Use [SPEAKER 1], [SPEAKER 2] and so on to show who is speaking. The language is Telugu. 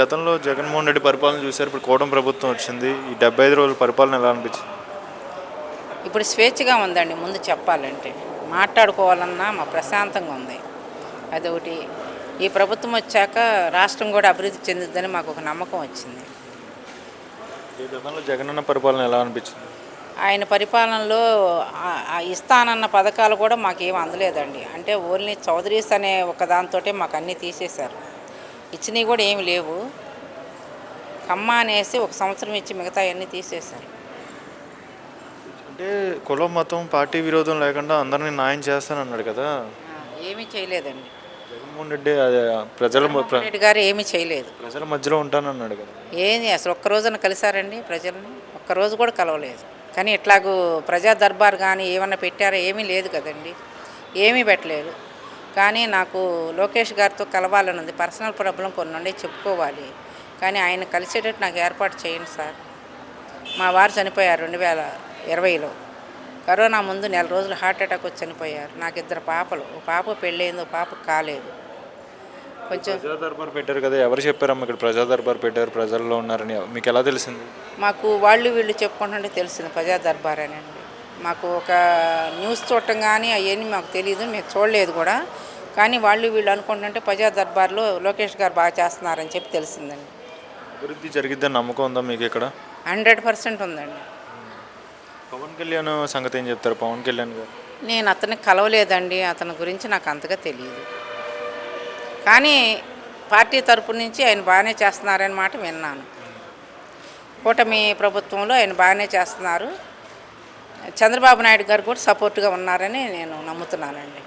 [SPEAKER 1] గతంలో జగన్మోహన్ రెడ్డి పరిపాలన చూశారు ఇప్పుడు కూటమి ప్రభుత్వం వచ్చింది. ఈ డెబ్బై ఐదు రోజుల పరిపాలన ఎలా అనిపించింది?
[SPEAKER 2] ఇప్పుడు స్వేచ్ఛగా ఉందండి ముందు చెప్పాలంటే. మాట్లాడుకోవాలన్నా మా ప్రశాంతంగా ఉంది. అదొకటి. ఈ ప్రభుత్వం వచ్చాక రాష్ట్రం కూడా అభివృద్ధి చెందుద్దని మాకు ఒక నమ్మకం వచ్చింది.
[SPEAKER 1] ఈ గతంలో జగనన్న పరిపాలన ఎలా అనిపించింది?
[SPEAKER 2] ఆయన పరిపాలనలో ఇస్తానన్న పథకాలు కూడా మాకేం అందలేదండి. అంటే ఓన్లీ చౌదరీస్ అనే ఒక దాంతో మాకు అన్నీ తీసేశారు. ఇచ్చినవి కూడా ఏమి లేవు. కమ్మ అనేసి ఒక సంవత్సరం ఇచ్చి మిగతా అన్నీ తీసేశారు.
[SPEAKER 1] అంటే కులం మతం పార్టీ విరోధం లేకుండా అందరినీ న్యాయం చేస్తానన్నాడు కదా.
[SPEAKER 2] ఏమీ చేయలేదండి.
[SPEAKER 1] జగన్మోహన్ రెడ్డి అదే ప్రజల
[SPEAKER 2] రెడ్డి గారు ఏమీ చేయలేదు.
[SPEAKER 1] ప్రజల మధ్యలో ఉంటానన్నాడు కదా.
[SPEAKER 2] ఏంది అసలు ఒక్క రోజున కలిసారండి ప్రజల్ని? ఒక్క రోజు కూడా కలవలేదు. కానీ ఇట్లాగూ ప్రజా దర్బార్ కానీ ఏమన్నా పెట్టారా ఏమీ లేదు కదండి. ఏమీ పెట్టలేదు. కానీ నాకు లోకేష్ గారితో కలవాలని ఉంది పర్సనల్ ప్రాబ్లం కొన్ని ఉండే చెప్పుకోవాలి. కానీ ఆయన కలిసేటట్టు నాకు ఏర్పాటు చేయండి సార్. మా వారు చనిపోయారు రెండు వేల ఇరవైలో. కరోనా ముందు నెల రోజులు హార్ట్ అటాక్ వచ్చి చనిపోయారు. నాకు ఇద్దరు పాపలు. ఓ పాప పెళ్ళయింది ఓ పాప కాలేదు. కొంచెం
[SPEAKER 1] ప్రజా దర్బార్ పెట్టారు కదా ఎవరు చెప్పారమ్మా ఇక్కడ ప్రజా దర్బార్ పెట్టారు ప్రజల్లో ఉన్నారని. మీకు ఎలా తెలిసింది?
[SPEAKER 2] మాకు వాళ్ళు వీళ్ళు చెప్పుకుంటుంటే తెలిసింది ప్రజా దర్బార్ అని అండి మాకు ఒక న్యూస్ చూడటం కానీ అవన్నీ మాకు తెలియదు మేము చూడలేదు కూడా. కానీ వాళ్ళు వీళ్ళు అనుకుంటుంటే ప్రజా దర్బార్లో లోకేష్ గారు బాగా చేస్తున్నారని చెప్పి తెలిసిందండి.
[SPEAKER 1] అభివృద్ధి జరిగిద్దని నమ్మకం ఉందా మీకు ఇక్కడ?
[SPEAKER 2] హండ్రెడ్ పర్సెంట్ ఉందండి.
[SPEAKER 1] పవన్ కళ్యాణ్ సంగతి ఏం చెప్తారు పవన్ కళ్యాణ్ గారు?
[SPEAKER 2] నేను అతన్ని కలవలేదండి అతని గురించి నాకు అంతగా తెలియదు కానీ పార్టీ తరపు నుంచి ఆయన బాగానే చేస్తున్నారని మాట విన్నాను. కూటమి ప్రభుత్వంలో ఆయన బాగానే చేస్తున్నారు. చంద్రబాబు నాయుడు గారు కూడా సపోర్ట్గా ఉన్నారని నేను నమ్ముతున్నానండి.